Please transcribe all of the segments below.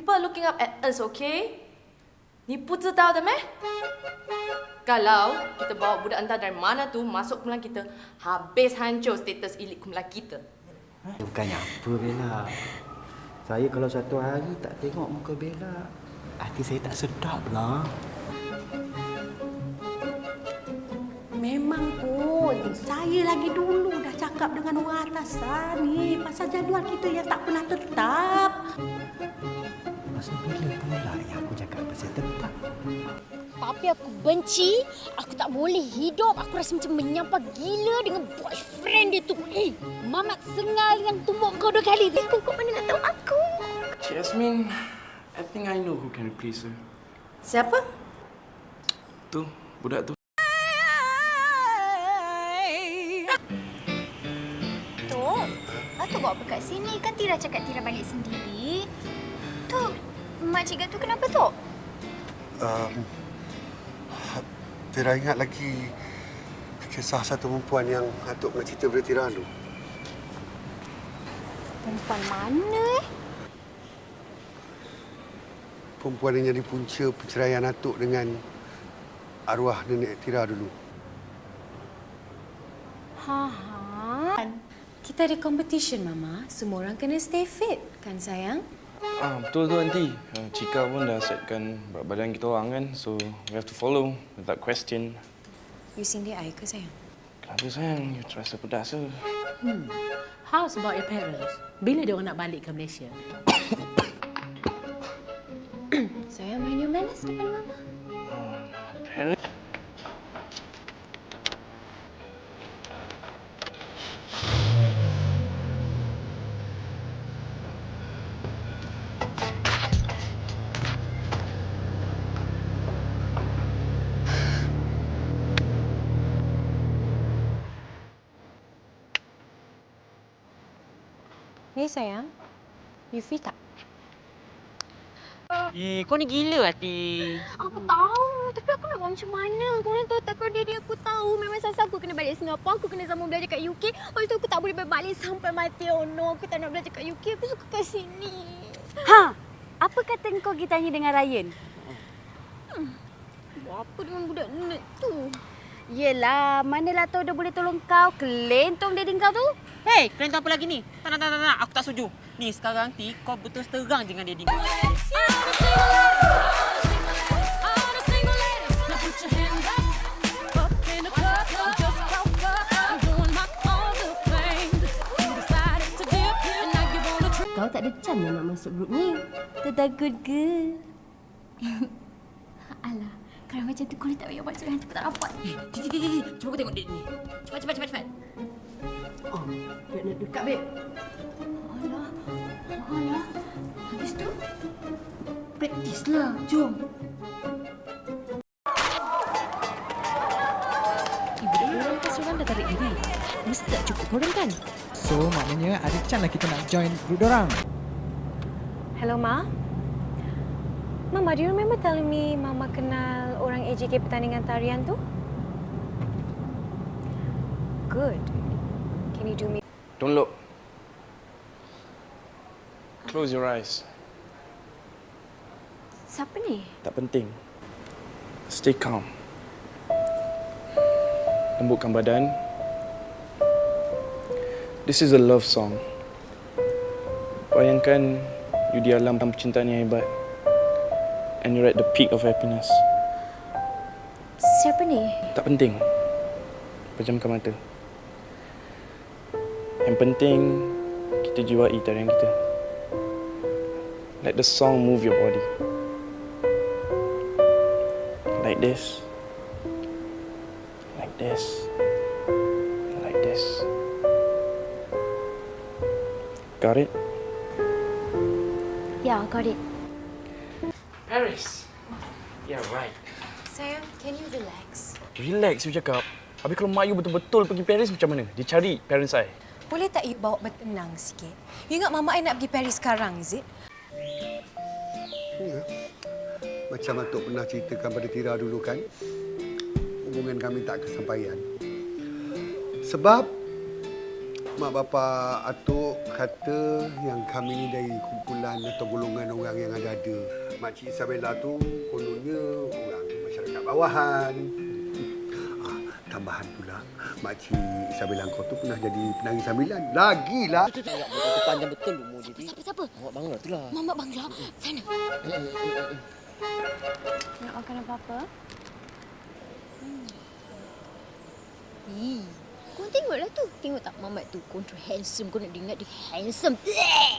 People are looking up at us, okay? 你不知道的咩？Kalau kita bawa budak entah dari mana tu masuk kumpulan kita, habis hancur status elit kumpulan kita. Bukannya apa Bella. Saya kalau satu hari tak tengok muka Bella, hati saya tak sedap lah. Memang pun saya lagi dulu dah cakap dengan orang atasan ni pasal jadual kita yang tak pernah tetap. Masa bila pula yang aku cakap pasal tetap? Tapi aku benci, aku tak boleh hidup. Aku rasa macam menyampah gila dengan boyfriend dia tu. Eh, mamat sengal yang tumbuk kau dua kali tu. Kau mana nak tahu aku? Yasmin, I think I know who can replace her. Siapa? Tu, budak tu. Tok, Atuk bawa apa kat sini? Kan Tira cakap Tira balik sendiri. Tok, makcik Gatu kenapa, Tok? Um, Tira ingat lagi kisah satu perempuan yang Atuk pernah cerita pada Tira dulu. Perempuan mana eh? Perempuan yang jadi punca perceraian Atuk dengan arwah nenek Tira dulu. Ha ha. Kita ada competition, Mama. Semua orang kena stay fit, kan sayang? Ah, betul tu nanti. Uh, Cika pun dah setkan berat badan kita orang kan. So, we have to follow without question. You sindir I ke sayang? Kenapa sayang? You terasa pedas ke? How's about your parents? Bila dia orang nak balik ke Malaysia? Sayang, mind your manners depan Mama. Parents? Ni sayang, you fit tak? Eh, kau ni gila hati. Aku tahu, tapi aku nak buat macam mana? Korang tahu tak kalau diri aku tahu memang sasa aku kena balik Singapura, aku kena sambung belajar kat UK. Lepas tu aku tak boleh balik sampai mati. Oh no, aku tak nak belajar kat UK, aku suka kat sini. Ha, apa kata kau pergi tanya dengan Ryan? Buat apa dengan budak nerd tu? Yelah, manalah tahu dia boleh tolong kau kelentong daddy kau tu. Hei, kalian tahu apa lagi ni? Tak nak, tak nak, tak nak. Aku tak setuju. Ni, sekarang nanti kau betul terang dengan daddy kau. Kau tak ada can nak masuk grup ni. Tertakut ke? Alah, kalau macam tu kau tak payah buat aku tak rapat. Eh, Titi, Titi, Titi. Cuba kau tengok dia ni. Cepat, cepat, cepat, cepat. Oh, nak dekat, babe. Alah, alah. Habis tu, Praktis lah, jom. Eh, budak orang kan seorang dah tarik diri. Mesti tak cukup korang kan? So maknanya ada chance lah kita nak join group dorang. Hello, Ma. Mama, do you remember telling me Mama kenal orang AJK pertandingan tarian tu? Good. Can you do me Don't look. Close your eyes. siapa ni? Tak penting. Stay calm. Lembutkan badan. This is a love song. Bayangkan you di alam percintaan yang hebat. And you're at the peak of happiness. Siapa ni? Tak penting. Pejamkan mata. Yang penting kita jiwai tarian kita. Let the song move your body. Like this. Like this. Like this. Got it? Ya, got it. Paris. Yeah, right. Sayang, can you relax? Relax you cakap. Habis kalau mak you betul-betul pergi Paris macam mana? Dia cari parents I. Boleh tak you bawa bertenang sikit? You ingat Mama I nak pergi Paris sekarang, is it? Ya. Macam Atuk pernah ceritakan pada Tira dulu kan. Hubungan kami tak kesampaian. Sebab Mak bapa atuk kata yang kami ni dari kumpulan atau golongan orang yang ada-ada. Makcik Isabella tu kononnya orang masyarakat bawahan. Ah, tambahan pula, Makcik Isabella kau tu pernah jadi penari sambilan. Lagilah. Panjang betul umur dia. Siapa siapa? Awak bangla tu lah. Mama bangla. Sana. Nak makan apa-apa? Ih. Kau tengoklah tu. Tengok tak Mamat tu. Control handsome. Kau nak dengar dia handsome. Eh,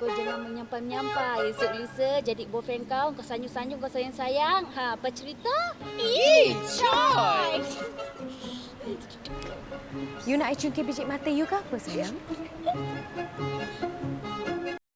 kau jangan menyampai-menyampai. Esok Lisa jadi boyfriend kau, kau sanyu-sanyu, kau sayang-sayang. Ha, apa cerita? Coy. You nak I cungkir biji mata you ke apa sayang?